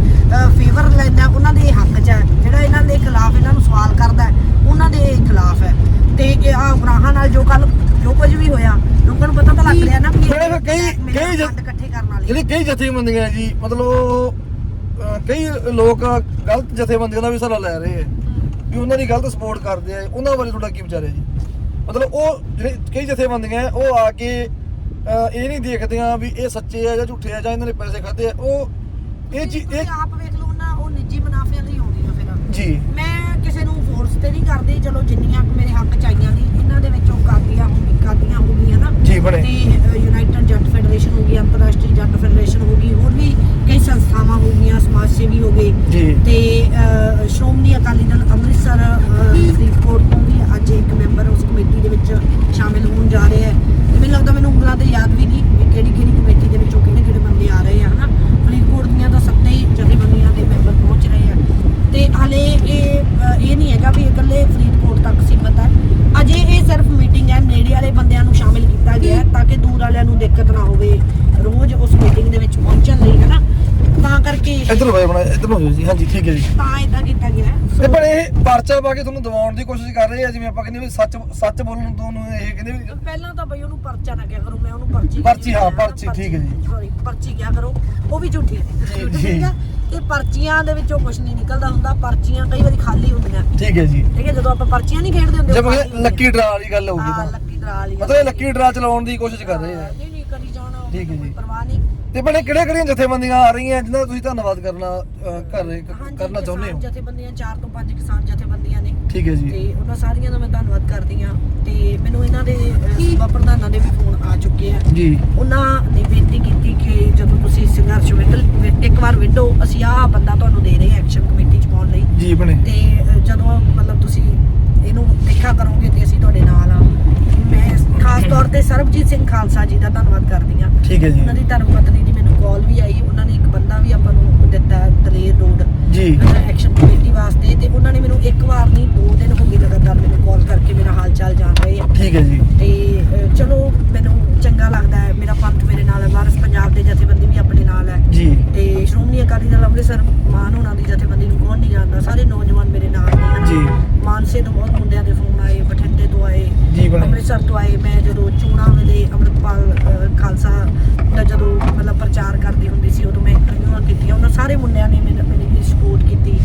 ਫੇਵਰ ਲੈਂਦਾ ਉਹਨਾਂ ਦੇ ਹੱਕ 'ਚ ਹੈ ਜਿਹੜਾ ਇਹਨਾਂ ਦੇ ਖਿਲਾਫ ਇਹਨਾਂ ਨੂੰ ਸਵਾਲ ਕਰਦਾ ਹੈ, ਉਹਨਾਂ ਦੇ ਖਿਲਾਫ ਹੈ ਤੇ ਇਹ ਆ ਗੁਨਾਹਾਂ ਨਾਲ ਜੋ ਕੱਲ ਜੋ ਕੁਝ ਵੀ ਹੋਇਆ ਲੋਕਾਂ ਨੂੰ ਪਤਾ ਤਾਂ ਲੱਗ ਰਿਹਾ ਨਾ ਵੀ ਇਹ ਫਿਰ ਫਿਰ ਕਈ- ਕਈ ਜ- ਫੰਡ ਇਕੱਠੇ ਕਰਨ ਵਾਲੇ। ਜਿਹੜੇ ਕਈ ਜਥੇਬੰਦੀਆਂ ਜੀ ਮਤਲਬ ਕਈ ਲੋਕ ਗਲਤ ਜਥੇਬੰਦੀਆਂ ਦਾ ਵੀ ਸਹਾਰਾ ਲੈ ਰਹੇ ਆ ਵੀ ਉਹਨਾਂ ਦੀ ਗਲਤ ਸਪੋਰਟ ਕਰਦੇ ਆ ਉਹਨਾਂ ਬਾਰੇ ਤੁਹਾਡਾ ਕੀ ਵਿਚਾਰ ਹੈ ਜੀ? ਮਤਲਬ ਉਹ ਜਿਹੜੇ ਕਈ ਜਥੇਬੰਦੀਆਂ ਹੈ, ਉਹ ਆ ਕੇ ਇਹ ਨਹੀਂ ਦੇਖਦੇ ਆ ਵੀ ਇਹ ਸੱਚੇ ਆ ਜਾਂ ਝੂਠੇ ਆ ਜਾਂ ਇਹਨਾਂ ਨੇ ਪੈਸੇ ਖਾਦੇ ਆ ਉਹ ਇਹ ਇਹ ਆਪ ਵੇਖ ਲਓ ਨਾ ਉਹ ਨਿੱਜੀ ਮੁਨਾਫਿਆਂ ਲਈ ਆਉਂਦੀਆਂ ਫਿਰ। ਜੀ। ਮੈਂ ਕਿਸੇ ਨੂੰ ਫੋਰਸ ਤੇ ਨਹੀਂ ਕਰਦੀ ਚਲੋ ਜਿੰਨੀਆਂ ਕੁ ਮੇਰੇ ਹੱਕ ਚਾਹੀਆਂ ਦੀ ਇਹਨਾਂ ਦੇ ਵਿੱਚੋਂ ਕਰਦੀਆਂ ਹੋਣੀ ਕਰਦੀਆਂ ਹੋ ਗਈਆਂ ਨਾ। ਜੀ ਬਣੇ ਤੇ ਯੂਨਾਈਟਿਡ ਜੱਟ ਫੈਡਰੇਸ਼ਨ ਹੋ ਗਈ ਅੰਤਰਰਾਸ਼ਟਰੀ ਜੱਟ ਫੈਡਰੇਸ਼ਨ ਹੋ ਗਈ ਹੋਰ ਵੀ ਕਈ ਸੰਸਥਾਵਾਂ ਹੋ ਗਈਆਂ ਸਮਾਜ ਸੇਵੀ ਹੋ ਗਏ ਜੀ ਤੇ ਅਹ, ਸ਼੍ਰੋਮਣੀ ਅਕਾਲੀ ਦਲ ਅੰਮ੍ਰਿਤਸਰ ਅਹ, ਫਰੀਦਕੋਟ ਤੋਂ ਵੀ ਅੱਜ ਇੱਕ ਮੈਂਬਰ ਉਸ ਕਮੇਟੀ ਦੇ ਵਿੱਚ ਸ਼ਾਮਿਲ ਹੋਣ ਜਾ ਰਹੇ ਹੈ ਤੇ ਮੈਨੂੰ ਲੱਗਦਾ ਮੈਨੂੰ ਉਂਗਲਾਂ ਤੇ ਯਾਦ ਵੀ ਨਹੀਂ ਵੀ ਕਿਹੜੀ ਕਿਹੜੀ ਕਮੇਟੀ ਦੇ ਵਿੱਚੋਂ ਕਿਹੜੇ ਕਿਹੜੇ ਬੰਦੇ ਆ ਰਹੇ ਆ ਹਨਾ ਫਰੀਦਕੋਟ ਦੀਆਂ ਤਾਂ ਸੱਤੇ ਹੀ ਜਥੇਬੰਦੀਆਂ ਦੇ ਮੈਂਬਰ ਪਹੁੰਚ ਰਹੇ ਆ ਤੇ ਹਾਲੇ ਇਹ ਅਹ, ਇਹ ਨਹੀਂ ਹੈਗਾ ਵੀ ਇਕੱਲੇ ਫਰੀਦਕੋਟ ਤੱਕ ਸੀਮਤ ਹੈ ਅਜੇ ਇਹ ਸਿਰਫ ਮੀਟਿੰਗ ਹੈ ਨੇੜੇ ਵਾਲੇ ਬੰਦਿਆਂ ਨੂੰ ਸ਼ਾਮਿਲ ਕੀਤਾ ਗਿਆ ਹੈ ਤਾਂ ਕਿ ਦੂਰ ਵਾਲਿਆਂ ਨੂੰ ਦਿੱਕਤ ਨਾ ਹੋਵੇ ਰੋਜ਼ ਉਸ ਮੀਟਿੰਗ ਦੇ ਵਿੱਚ ਪਹੁੰਚਣ ਲਈ ਹਨਾ? ਤਾਂ ਕਰਕੇ ਇੱਧਰ ਹੋਏ ਬਣਾ ਇੱਧਰ ਹੋਇਓ ਜੀ ਹਾਂਜੀ ਠੀਕ ਹੈ ਜੀ। ਤਾਂ ਇਦਾਂ ਕੀਤਾ ਗਿਆ ਹੈ। ਤੇ ਪਰ ਇਹ ਪਰਚਾ ਪਾ ਕੇ ਤੁਹਾਨੂੰ ਦਵਾਉਣ ਦੀ ਕੋਸ਼ਿਸ਼ ਕਰ ਰਹੇ ਆ ਜਿਵੇਂ ਆਪਾਂ ਕਹਿੰਦੇ ਵੀ ਸੱਚ ਸੱਚ ਬੋਲਣ ਤੋਂ ਨੂੰ ਇਹ ਕਹਿੰਦੇ ਵੀ ਪਹਿਲਾਂ ਤਾਂ ਬਈ ਉਹਨੂੰ ਪਰਚਾ ਨਾ ਕਿਹਾ ਕਰੋ ਮੈਂ ਉਹਨੂੰ ਪਰਚੀ ਪਰਚੀ, ਹਾਂ, ਪਰਚੀ, ਠੀਕ ਹੈ ਜੀ। ਸੌਰੀ ਪਰਚੀ ਕਿਹਾ ਕਰੋ ਉਹ ਵੀ ਝੂਠੀ ਹੈ। ਠੀਕ ਹੈ? ਇਹ ਪਰਚੀਆਂ ਦੇ ਵਿੱਚੋਂ ਕੁਝ ਨਹੀਂ ਨਿਕਲਦਾ ਹੁੰਦਾ ਪਰਚੀਆਂ ਕਈ ਵਾਰੀ ਖਾਲੀ ਹੁੰਦੀਆਂ। ਠੀਕ ਹੈ ਜੀ। ਠੀਕ ਹੈ? ਜਦੋਂ ਆਪਾਂ ਪਰਚੀਆਂ ਨਹੀਂ ਖੇਡਦੇ ਹੁੰਦੇ ਜੇ ਉਹ ਆਪਾਂ ਖਾਲੀ ਕਹਿੰਦੇ ਲੱਕੀ ਡਰਾ ਵਾਲੀ ਗੱਲ ਹੋਊਗੀ ਹਾਂ ਤਾਂ। ਲੱਕੀ ਡਰਾ ਵਾਲੀ ਮਤਲਬ ਇਹ ਲੱਕੀ ਡਰਾ ਚਲਾਉਣ ਦੀ ਕੋਸ਼ਿਸ਼ ਕਰ ਰਹੇ ਆ। ਨਹੀਂ ਨਹੀਂ ਕਰੀ ਜਾਣਾ ਠੀਕ ਹੈ ਕੋਈ ਜੀ। ਪਰਵਾਹ ਨਹੀਂ। ਤੇ ਬਣੇ ਕਿਹੜੇ ਕਿਹੜੀਆਂ ਜਥੇਬੰਦੀਆਂ ਆ ਰਹੀਆਂ ਜਿਨ੍ਹਾਂ ਦਾ ਤੁਸੀਂ ਧੰਨਵਾਦ ਕਰਨਾ ਕਰ ਰਹੇ ਹਾਂਜੀ, ਕਰਨਾ ਚਾਹੁੰਦੇ ਕਿਸਾਨ ਹੋ ਜਥੇਬੰਦੀਆਂ 4 ਤੋਂ 5 ਕਿਸਾਨ ਜਥੇਬੰਦੀਆਂ ਨੇ। ਠੀਕ ਹੈ ਜੀ। ਤੇ ਉਹਨਾਂ ਸਾਰੀਆਂ ਦਾ ਮੈਂ ਧੰਨਵਾਦ ਕਰਦੀ ਹਾਂ। ਤੇ ਮੈਨੂੰ ਇਹਨਾਂ ਦੇ ਅਹ, ਸੂਬਾ ਪ੍ਰਧਾਨਾਂ ਦੇ ਵੀ ਫੋਨ ਆ ਚੁੱਕੇ ਆ। ਜੀ। ਉਹਨਾਂ ਨੇ ਬੇਨਤੀ ਕੀਤੀ ਕਿ ਜਦੋਂ ਤੁਸੀਂ ਸੰਘਰਸ਼ ਵਿੰਡਲ ਇੱਕ ਵਾਰ ਵਿੰਡੋ ਅਸੀਂ ਆਹ ਬੰਦਾ ਤੁਹਾਨੂੰ ਦੇ ਰਹੇ ਹਾਂ ਐਕਸ਼ਨ ਕਮੇਟੀ ਚ ਪਾਉਣ ਲਈ। ਜੀ ਬਣੇ ਤੇ ਅਹ, ਜਦੋਂ ਮਤਲਬ ਤੁਸੀਂ ਇਹਨੂੰ ਦੇਖਿਆ ਕਰੋਗੇ ਤੇ ਅਸੀਂ ਤੁਹਾਡੇ ਨਾਲ ਆ ਖਾਸ ਤੌਰ ਤੇ ਸਰਬਜੀਤ ਸਿੰਘ ਖਾਲਸਾ ਜੀ ਦਾ ਧੰਨਵਾਦ ਕਰਦੀ ਹਾਂ। ਠੀਕ ਹੈ ਜੀ। ਉਹਨਾਂ ਦੀ ਧਰਮ ਪਤਨੀ ਦੀ ਮੈਨੂੰ ਕਾਲ ਵੀ ਆਈ। ਉਹਨਾਂ ਨੇ ਇੱਕ ਬੰਦਾ ਵੀ ਆਪਾਂ ਨੂੰ ਦਿੱਤਾ ਦਲੇਰ ਰੋਡ। ਜੀ। ਐਕਸ਼ਨ ਕਮੇਟੀ ਵਾਸਤੇ। ਤੇ ਉਹਨਾਂ ਨੇ ਮੈਨੂੰ ਇੱਕ ਵਾਰ ਨਹੀਂ ਦੋ ਦਿਨ ਹੋ ਗਏ ਲਗਾਤਾਰ ਮੈਨੂੰ ਕਾਲ ਕਰਕੇ ਮੇਰਾ ਹਾਲ ਚਾਲ ਜਾਣ ਰਹੇ ਆ। ਠੀਕ ਹੈ ਜੀ। ਤੇ ਚਲੋ ਮੈਨੂੰ ਚੰਗਾ ਲੱਗਦਾ ਹੈ। ਮੇਰਾ ਪੰਥ ਮੇਰੇ ਨਾਲ ਹੈ। ਵਾਰਸ ਪੰਜਾਬ ਦੇ ਜਥੇਬੰਦੀ ਵੀ ਆਪਣੇ ਨਾਲ ਹੈ। ਜੀ। ਤੇ ਸ਼੍ਰੋਮਣੀ ਅਕਾਲੀ ਦਲ ਅੰਮ੍ਰਿਤਸਰ ਮਾਨ ਹੋਣਾ ਦੀ ਜਥੇਬੰਦੀ ਨੂੰ ਕੌਣ ਨਹੀਂ ਜਾਣਦਾ। ਸਾਰੇ ਨੌਜਵਾਨ ਮੇਰੇ ਨਾਲ ਨੇ। ਜੀ। ਮਾਨਸੇ ਤੋਂ ਬਹੁਤ ਮੁੰਡਿਆਂ ਦੇ ਫੋਨ ਆਏ ਬਠਿੰਡੇ ਤੋਂ ਆਏ ਜੀ ਬਣੇ। ਅੰਮ੍ਰਿਤਸਰ ਤੋਂ ਆਏ ਮੈਂ ਜਦੋਂ ਚੋਣਾਂ ਵੇਲੇ ਅੰਮ੍ਰਿਤਪਾਲ ਅਹ, ਖਾਲਸਾ ਦਾ ਜਦੋਂ ਮਤਲਬ ਪ੍ਰਚਾਰ ਕਰਦੀ ਹੁੰਦੀ ਸੀ ਉਦੋਂ ਮੈਂ ਇੰਟਰਵਿਊਆਂ ਕੀਤੀਆਂ ਉਹਨਾਂ ਸਾਰੇ ਮੁੰਡਿਆਂ ਨੇ ਮੈਨੂੰ ਮੇਰੀ ਸਪੋਰਟ ਕੀਤੀ।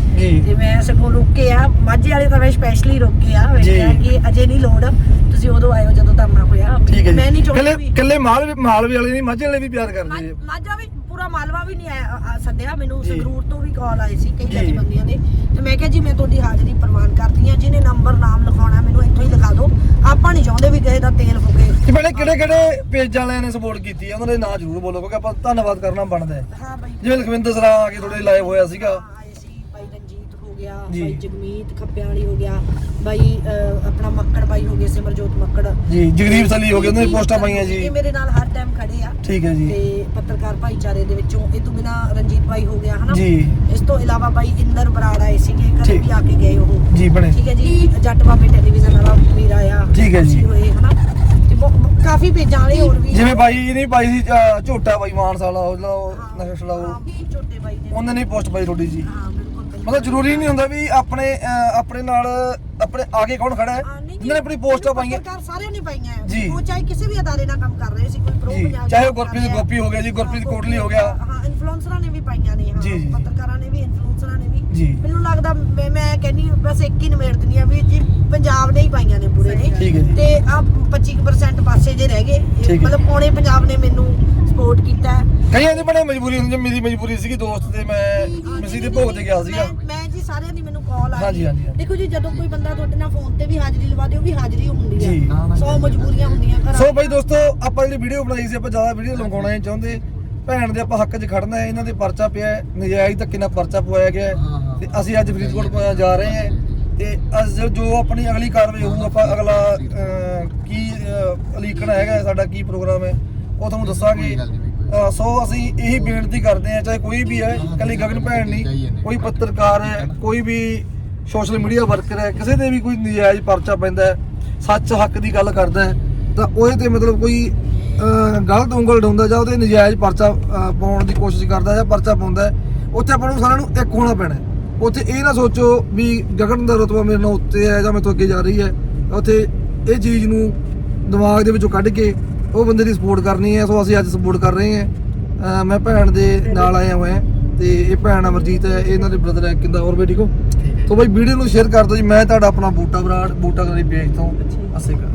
ਤੇ ਮੈਂ ਸਗੋਂ ਰੋਕੇ ਆ ਮਾਝੇ ਵਾਲੇ ਤਾਂ ਮੈਂ ਸਪੈਸ਼ਲੀ ਰੋਕੇ ਆ ਮੈਂ ਕਿ ਅਜੇ ਨਹੀਂ ਲੋੜ ਤੁਸੀਂ ਉਦੋਂ ਆਇਓ ਜਦੋਂ ਧਰਨਾ ਹੋਇਆ। ਮੈਂ ਨਹੀਂ ਚਾਹੁੰਦੀ ਕੱਲੇ ਵੀ ਕੱਲੇ ਮਾਲ ਮਾਲਵੇ ਵਾਲੇ ਨਹੀਂ ਮਾਝੇ ਵਾਲੇ ਵੀ ਪਿਆਰ ਕਰਦੇ ਮਾਝਾ ਵੀ ਪੂਰਾ ਮਾਲਵਾ ਵੀ ਨਹੀਂ ਆਇਆ ਆ- ਸੱਦਿਆ ਮੈਨੂੰ ਜੀ। ਸੰਗਰੂਰ ਤੋਂ ਵੀ ਕਾਲ ਆਈ ਸੀ ਕਈ ਜੀ। ਜਥੇਬੰਦੀਆਂ ਦੇ। ਤੇ ਮੈਂ ਕਿਹਾ ਜੀ ਮੈਂ ਤੁਹਾਡੀ ਹਾਜ਼ਰੀ ਪ੍ਰਵਾਨ ਕਰਦੀ ਹਾਂ ਜਿਹਨੇ ਨੰਬਰ ਨਾਮ ਲਿਖਾਉਣਾ ਮੈਨੂੰ ਇੱਥੋਂ ਹੀ ਲਿਖਾ ਦਿਓ। ਆਪਾਂ ਨਹੀਂ ਚਾਹੁੰਦੇ ਵੀ ਕਿਸੇ ਦਾ ਤੇਲ ਫੁਕੇ। ਕਿ ਬਣੇ ਕਿਹੜੇ ਕਿਹੜੇ ਪੇਜਾਂ ਵਾਲਿਆਂ ਨੇ ਸਪੋਰਟ ਕੀਤੀ ਆ? ਉਹਨਾਂ ਦੇ ਨਾਂ ਜ਼ਰੂਰ ਬੋਲੋ ਕਿਉਂਕਿ ਆਪਾਂ ਧੰਨਵਾਦ ਕਰਨਾ ਬਣਦਾ ਹੈ। ਹਾਂ ਬਾਈ। ਜਿਵੇਂ ਲਖਵਿੰਦਰ ਸਰਾ ਆ ਕੇ ਤੁਹਾਡੇ ਲਾਈਵ ਹੋਇਆ ਸੀਗਾ ਆਏ ਸੀ ਭਾਈ ਰਣਜੀਤ ਹੋ ਗਿਆ ਜੀ। ਭਾਈ ਜਗਮੀਤ ਖੱਪਿਆਲੀ ਹੋ ਗਿਆ ਅਹ, ਆਪਣਾ ਮੱਕੜ ਬਾਈ ਹੋ ਗਏ ਸਿਮਰਜੋਤ ਮੱਕੜ। ਜੀ ਜਗਦੀਪ ਸਲੀ ਹੋ ਗਏ ਉਹਨਾਂ ਦੀ ਪੋਸਟਾਂ ਪਾਈਆਂ ਜੀ। ਇਹ ਮੇਰੇ ਨਾਲ ਹਰ ਟਾਈਮ ਖੜੇ ਆ। ਠੀਕ ਹੈ ਜੀ। ਤੇ ਪੱਤਰਕਾਰ ਭਾਈਚਾਰੇ ਦੇ ਵਿੱਚੋਂ ਇਹ ਤੋਂ ਬਿਨਾ ਰਣਜੀਤ ਭਾਈ ਹੋ ਗਿਆ ਹਨਾ? ਜੀ। ਇਸ ਤੋਂ ਇਲਾਵਾ ਭਾਈ ਇੰਦਰ ਬਰਾੜ ਆਏ ਸੀਗੇ ਘਰੇ। ਵੀ ਆ ਕੇ ਗਏ ਉਹ। ਜੀ ਬਣੇ। ਠੀਕ ਹੈ ਜੀ ਜੱਟ ਬਾਬੇ ਟੈਲੀਵਿਜ਼ਨ ਵਾਲਾ ਵੀਰ ਆਇਆ ਠੀਕ ਹੈ ਜੀ। ਹੋਏ ਹਨਾ? ਕਾਫੀ ਪੇਜਾਂ ਵਾਲੇ ਹੋਰ ਵੀ ਜਿਵੇਂ ਬਾਈ ਨਹੀਂ ਪਾਈ ਸੀ ਝੋਟਾ ਬਾਈ ਮਾਨਸ ਵਾਲਾ ਉਹ ਨਸ਼ਾ ਛਡਾਓ ਹਾਂ, ਛੋਟੇ ਬਾਈ ਨੇ। ਉਹਨਾਂ ਨੇ ਪੋਸਟ ਪਾਈ ਤੁਹਾਡੀ ਜੀ। ਹਾਂ। ਮਤਲਬ ਜ਼ਰੂਰੀ ਨਹੀਂ ਹੁੰਦਾ ਵੀ ਆਪਣੇ ਅਹ, ਆਪਣੇ ਨਾਲ ਆਪਣੇ ਆਗੇ ਕੌਣ ਖੜਾ ਹੈ ਹਾਂ, ਨਹੀਂ ਜੀ, ਜਿਨ੍ਹਾਂ ਨੇ ਆਪਣੀ ਪੋਸਟਾਂ ਪਾਈਆਂ ਪੱਤਰਕਾਰ ਸਾਰਿਆਂ ਨੇ ਪਾਈਆਂ ਜੀ। ਉਹ ਚਾਹੇ ਕਿਸੇ ਵੀ ਅਦਾਰੇ ਨਾਲ ਕੰਮ ਕਰ ਰਹੇ ਸੀ ਕੋਈ ਪ੍ਰੋ ਜੀ, ਪੰਜਾਬ ਚਾਹੇ ਉਹ ਗੁਰਪ੍ਰੀਤ। ਗੋਪੀ ਹੋ ਗਿਆ ਜੀ, ਗੁਰਪ੍ਰੀਤ ਕੋਟਲੀ ਹੋ ਗਿਆ। ਹਾਂ ਇਨਫਲੂਐਂਸਰਾਂ ਨੇ ਵੀ ਪਾਈਆਂ ਨੇ ਹਾਂ ਜੀ, ਜੀ। ਪੱਤਰਕਾਰਾਂ ਨੇ ਵੀ ਇਨਫਲੂਐਂਸਰਾਂ ਨੇ ਵੀ ਜੀ। ਮੈਨੂੰ ਲੱਗਦਾ ਮੈਂ ਮੈਂ ਕਹਿੰਨੀ ਬਸ ਇੱਕ ਹੀ ਨਿਮੇੜ ਦਿੰਦੀ ਆ ਵੀ ਜੀ ਪੰਜਾਬ ਨੇ ਹੀ ਪਾਈਆਂ ਨੇ ਪੂਰੇ ਨੇ ਠੀਕ ਹੈ ਜੀ। ਤੇ ਆ 25% ਪਾਸੇ ਜੇ ਰਹਿ ਗਏ ਇਹ ਠੀਕ ਹੈ। ਮਤਲਬ ਪੌਣੇ ਪੰਜਾਬ ਨੇ ਮੈਨੂੰ ਸਪੋਰਟ ਕੀਤਾ। ਕਈਆਂ ਦੀ ਬੜੇ ਮਜਬੂਰੀ ਹੁੰਦੀ ਮੇਰੀ ਮਜਬੂਰੀ ਸੀਗੀ ਦੋਸਤ ਤੇ ਮੈਂ ਮਿਸੀ ਦੇ ਭੋਗ ਤੇ ਗਿਆ ਸੀਗਾ। ਮੈਂ- ਮੈਂ ਜੀ ਸਾਰਿਆਂ ਦੀ ਮੈਨੂੰ ਕਾਲ ਆ ਹਾਂਜੀ, ਹਾਂਜੀ, ਹਾਂਜੀ। ਦੇਖੋ ਜੀ ਜਦੋਂ ਕੋਈ ਬੰਦਾ ਤੁਹਾਡੇ ਨਾਲ ਫੋਨ ਤੇ ਵੀ ਹਾਜ਼ਰੀ ਲਵਾ ਦੇ ਉਹ ਵੀ ਹਾਜ਼ਰੀ ਹੁੰਦੀ ਜੀ। ਹੈ ਸੌ ਮਜਬੂਰੀਆਂ ਹੁੰਦੀਆਂ ਘਰਾਂ ਸੋ ਬਾਈ ਦੋਸਤੋ ਆਪਾਂ ਜਿਹੜੀ ਵੀਡੀਓ ਬਣਾਈ ਸੀ ਆਪਾਂ ਜ਼ਿਆਦਾ ਵੀਡੀਓ ਲੰਗਾਉਣਾ ਨਹੀਂ ਚਾਹੁੰਦੇ। ਭੈਣ ਦੇ ਆਪਾਂ ਹੱਕ 'ਚ ਖੜਨਾ ਹੈ ਇਹਨਾਂ ਦੇ ਪਰਚਾ ਪਿਆ ਹੈ, ਨਜਾਇਜ਼ ਧੱਕੇ ਨਾਲ ਪਰਚਾ ਪਵਾਇਆ ਗਿਆ ਹੈ। ਤੇ ਅਸੀਂ ਅੱਜ ਫਰੀਦਕੋਟ ਪਹੁੰਚਾ ਜਾ ਰਹੇ ਹਾਂ। ਤੇ ਅੱਜ ਜੋ- ਆਪਣੀ ਅਗਲੀ ਕਾਰਵਾਈ ਹੋਊ ਆਪਾਂ ਅਗਲਾ ਅਹ, ਕੀ ਅਲੀਕਣ ਹੈਗਾ ਸਾਡਾ ਕੀ ਪ੍ਰੋਗਰਾਮ ਹੈ ਉਹ ਤੁਹਾਨੂੰ ਦੱਸਾਂਗੇ। ਸੋ ਅਸੀਂ ਇਹੀ ਬੇਨਤੀ ਕਰਦੇ ਹਾਂ ਚਾਹੇ ਕੋਈ ਵੀ ਹੈ ਕੱਲੀ ਗਗਨ ਭੈਣ ਨਹੀਂ ਕੋਈ ਪੱਤਰਕਾਰ ਹੈ ਕੋਈ ਵੀ ਸੋਸ਼ਲ ਮੀਡੀਆ ਵਰਕਰ ਹੈ ਕਿਸੇ ਦੇ ਵੀ ਕੋਈ ਨਜਾਇਜ਼ ਪਰਚਾ ਪੈਂਦਾ ਹੈ ਸੱਚ ਹੱਕ ਦੀ ਗੱਲ ਕਰਦਾ ਹੈ ਤਾਂ ਉਹਦੇ ਤੇ ਮਤਲਬ ਕੋਈ ਗਲਤ ਉਂਗਲ ਢਾਉਂਦਾ ਜਾਂ ਉਹਦੇ ਨਜਾਇਜ਼ ਪਰਚਾ ਪਾਉਣ ਦੀ ਕੋਸ਼ਿਸ਼ ਕਰਦਾ ਜਾਂ ਪਰਚਾ ਪਾਉਂਦਾ ਹੈ, ਉੱਥੇ ਆਪਾਂ ਨੂੰ ਸਾਰਿਆਂ ਨੂੰ ਇੱਕ ਹੋਣਾ ਪੈਣਾ ਹੈ। ਉੱਥੇ ਇਹ ਨਾ ਸੋਚੋ ਵੀ ਗਗਨ ਦਾ ਰਤਬਾ ਮੇਰੇ ਨਾਲ ਉੱਤੇ ਹੈ ਜਾਂ ਮੇਰੇ ਤੋਂ ਅੱਗੇ ਜਾ ਰਹੀ ਹੈ ਉੱਥੇ ਇਹ ਚੀਜ਼ ਨੂੰ ਦਿਮਾਗ ਦੇ ਵਿੱਚੋਂ ਕੱਢ ਕੇ ਉਹ ਬੰਦੇ ਦੀ ਸਪੋਰਟ ਕਰਨੀ ਹੈ ਸੋ ਅਸੀਂ ਅੱਜ ਸਪੋਰਟ ਕਰ ਰਹੇ ਹਾਂ। ਮੈਂ ਭੈਣ ਦੇ ਨਾਲ ਆਇਆ ਹੋਇਆ ਤੇ ਇਹ ਭੈਣ ਅਮਰਜੀਤ ਹੈ ਇਹ ਇਹਨਾਂ ਦੇ ਬ੍ਰਦਰ ਹੈ ਕਿੰਦਾ ਹੋਰ ਬੇਟੀ ਕੋ ਤੋ ਬਾਈ ਵੀਡੀਓ ਨੂੰ ਸ਼ੇਅਰ ਕਰ ਦਿਓ ਜੀ ਮੈਂ ਤੁਹਾਡਾ ਆਪਣਾ ਬੂਟਾ ਬਰਾੜ ਬੂਟਾ ਕਰੀ ਪੇਜ ਤੋਂ। ਅਸੇ ਕਰ